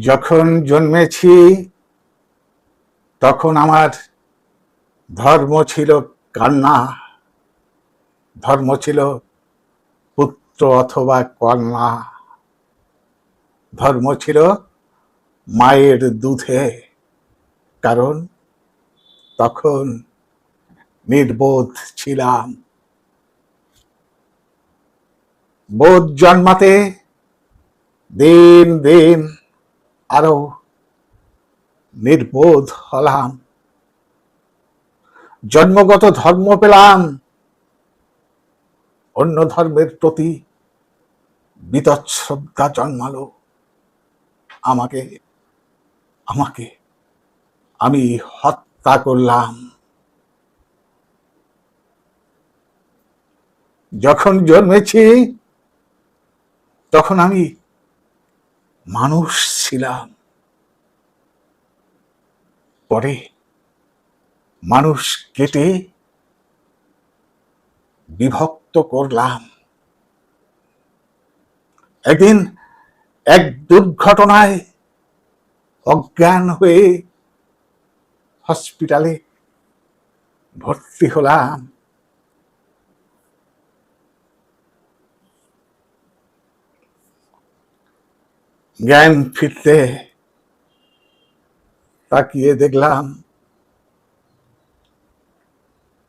যখন জন্মেছি, তখন আমার ধর্ম ছিল কান্না। ধর্ম ছিল পুত্র অথবা কন্যা। ধর্ম ছিল মায়ের দুধে। কারণ তখন নির্বোধ ছিলাম। বোধ জন্মাতে দিন দিন আরও নির্বোধ হলাম। জন্মগত ধর্ম পেলাম, অন্য ধর্মের প্রতি বিতশ্রদ্ধা জন্মালো। আমাকে আমাকে আমি হত্যা করলাম। যখন জন্মেছি, তখন আমি মানুষ ছিলাম। পরে মানুষ কেটে বিভক্ত করলাম। একদিন এক দুর্ঘটনায় অজ্ঞান হয়ে হসপিটালে ভর্তি হলাম। জ্ঞান ফিরতে তাকিয়ে দেখলাম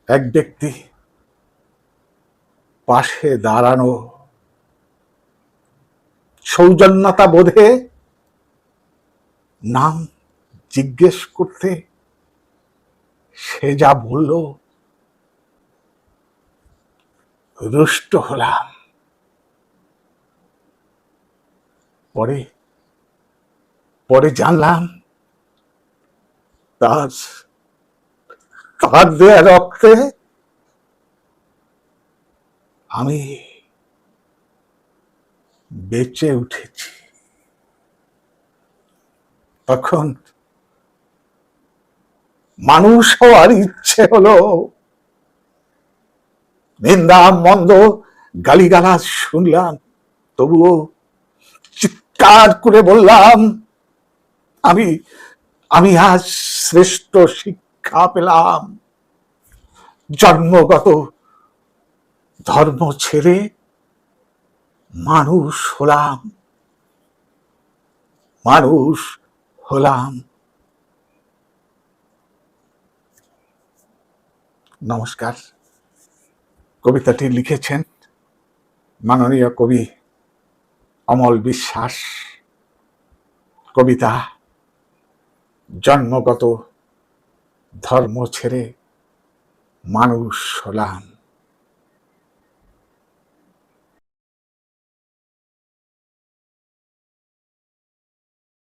এক ব্যক্তি পাশে দাঁড়ানো সৌজন্যতা বোধে নাম জিজ্ঞেস করতে সে যা বলল, রুষ্ট হলাম। পরে পরে জানলাম তার তার দেয়া রক্তে আমি বেঁচে উঠেছি। তখন মানুষ হওয়ার ইচ্ছে হলো নিন্দা মন্দ গালিগালাজ শুনলাম, তবুও চিৎকার করে বললাম, আমি আমি আজ শ্রেষ্ঠ শিক্ষা পেলাম। জন্মগত ধর্ম ছেড়ে মানুষ হলাম। মানুষ হলাম। নমস্কার। কবিতাটি লিখেছেন মাননীয় কবি অমল বিশ্বাস কবিতা জন্মগত ধর্ম ছেড়ে মানুষ হলাম।